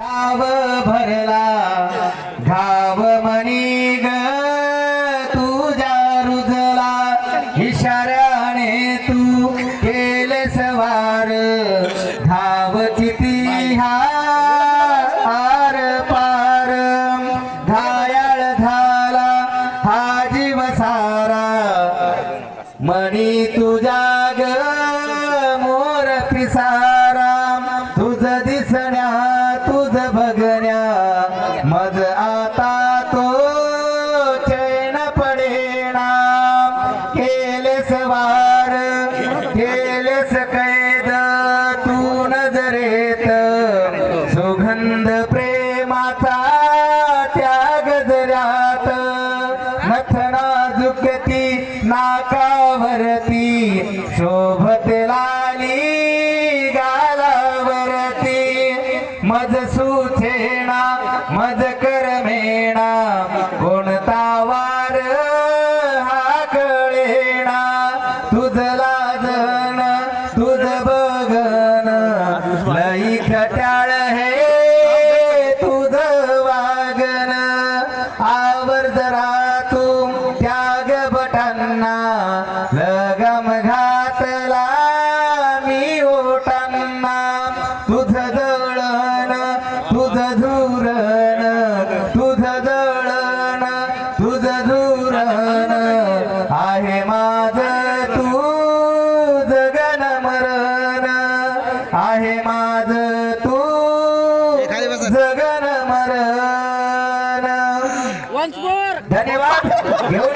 गाव भरला घाव मनी ग तुझ्या रुजला इशाऱ्याने तू केले सवार धाव किती हार पार. घायाळ झाला हा जीव सारा. मणी तुझ्या आज आता तो चैन पडेना. केलेस वार केलेस कैद तू नजरेत. सुगंध प्रेमाचा त्याग जऱ्यात नथना झुकती नाकावरती. शोभत लाली गालावरती. मज सुचेना मज गगन. लई खट्याळ हे तुझ वागन. आवर जरा तू त्याग बटांना लगम घातला मी ओटांना तुझ जळण तुझ झू आहे माझ तू. जगन मरण. धन्यवाद. घेऊन